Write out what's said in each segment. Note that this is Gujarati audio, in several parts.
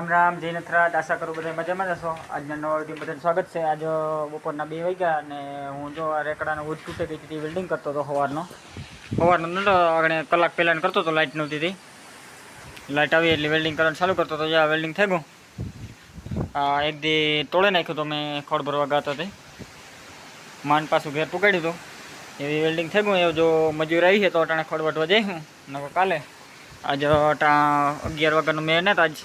રામ રામ, જય નથરાજ આશા કરું બધા મજામાં જશો આજના નવા વીડિયો બધાને સ્વાગત છે. આજ બપોરના બે વાગ્યા અને હું જો આ રેકડાનો વૂડ તૂટે ગઈ હતી વેલ્ડિંગ કરતો હતો સવારનો સવારનો નહોતો આગળ કલાક પહેલાં કરતો હતો લાઇટ નહોતી હતી. લાઇટ આવી એટલે વેલ્ડિંગ કરવાનું ચાલુ કરતો હતો જ્યાં વેલ્ડિંગ થઈ ગયું. એક દી તોડે નાખ્યું તો મેં ખોડ ભરવા ગાતો હતી માન પાછું ઘેર પુગાડ્યું હતું. એવી વેલ્ડિંગ થઈ ગયું, એ જો મજૂર આવી છે તો અટાણે ખોડ વટવા જઈ હું. નકો કાલે. આજ અટા અગિયાર વાગ્યાનું મેં ને આજ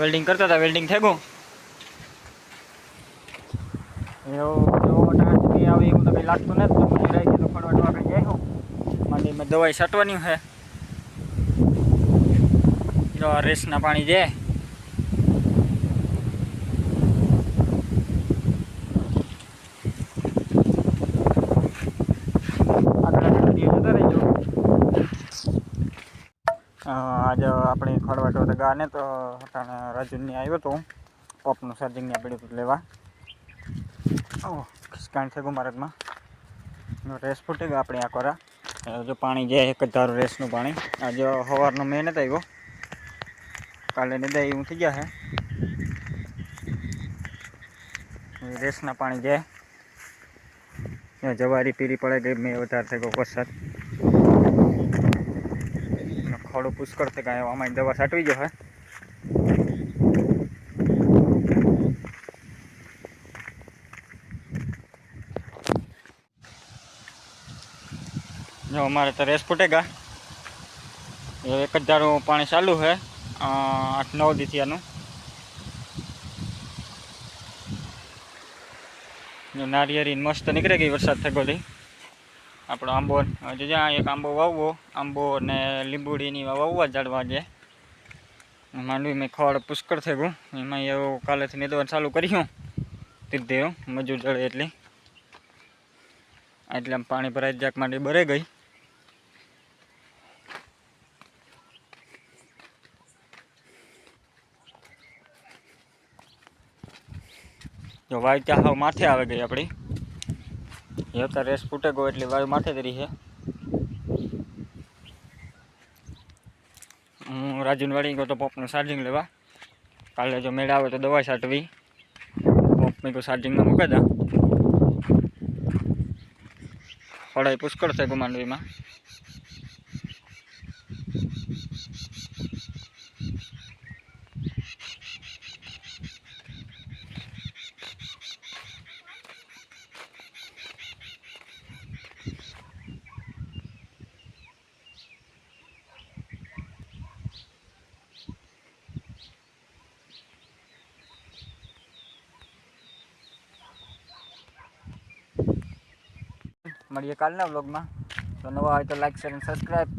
વેલ્ડિંગ કરતા હતા વેલ્ડિંગ થઈ ગયું આવે એવું તો કંઈ લાગતું નથી. મજૂર ગયું તો વટવા કંઈ જાય હું? મેં દવાઈ છાંટવાની છે. જો રેસના પાણી જાય આગળ વીડિયો જોતા રહેજો અ, આજે આપણે ખડવાટો તો ગાને તો અટાણે રાજુની આવ્યો તો પપનું ચાર્જિંગની આપણે બધું લેવા. ઓહ ખિસકાણ છે ગુમારતમાં રેસ ફૂટી ગયો આપણે આ કોરા. એ જો પાણી જાય એક જ ધારું રેસનું પાણી. આજે સવારનો મેં નથી આવ્યો. કાલે નિદાય એવું થઈ ગયા છે. રેસના પાણી જાય ત્યાં જવારી પીરી પડે ગઈ મેં વધારે થઈ ગયો વરસાદ. ખોડું પુષ્કળ છે કાંઈ, આમાં દવા છાંટવી જો હે જો, અમારે તો રેસ ફૂટે ગયા એક જ ધારું પાણી ચાલુ છે. આઠ, નવ દીથિયાનું. નારિયેરી મસ્ત નીકળી ગઈ વરસાદ થઈ હતી આપણો આંબો હજુ જ્યાં એક આંબો વાવવો. આંબો અને લીંબુડીની વાવવા ઝાડવા છે માંડવી મેં ખડ પુષ્કળ થઈ ગયું. એમાં એવું કાલેથી નિદવાન ચાલુ કર્યું. તીધે મજૂર જળે એટલી. એટલે આમ પાણી ભરાઈ જાક માંડવી ભરાઈ ગઈ. જો વાય ત્યાં હાવ માથે આવે ગઈ આપણી એ તો રેસ ફૂટે ગયો એટલે વાયુ માથે તરી છે. હું રાજુન વાળી ગયો તો પંપનું ચાર્જિંગ લેવા. કાલે જો મેળ આવે તો દવા છાંટવી. પંપ મેં ચાર્જિંગમાં મૂકી દા. ફળાઈ પુષ્કળ છે ગુમાંડવીમાં મળીએ કાલના વ્લોગમાં તો નવા હોય તો લાઈક શેર અને સબસ્ક્રાઈબ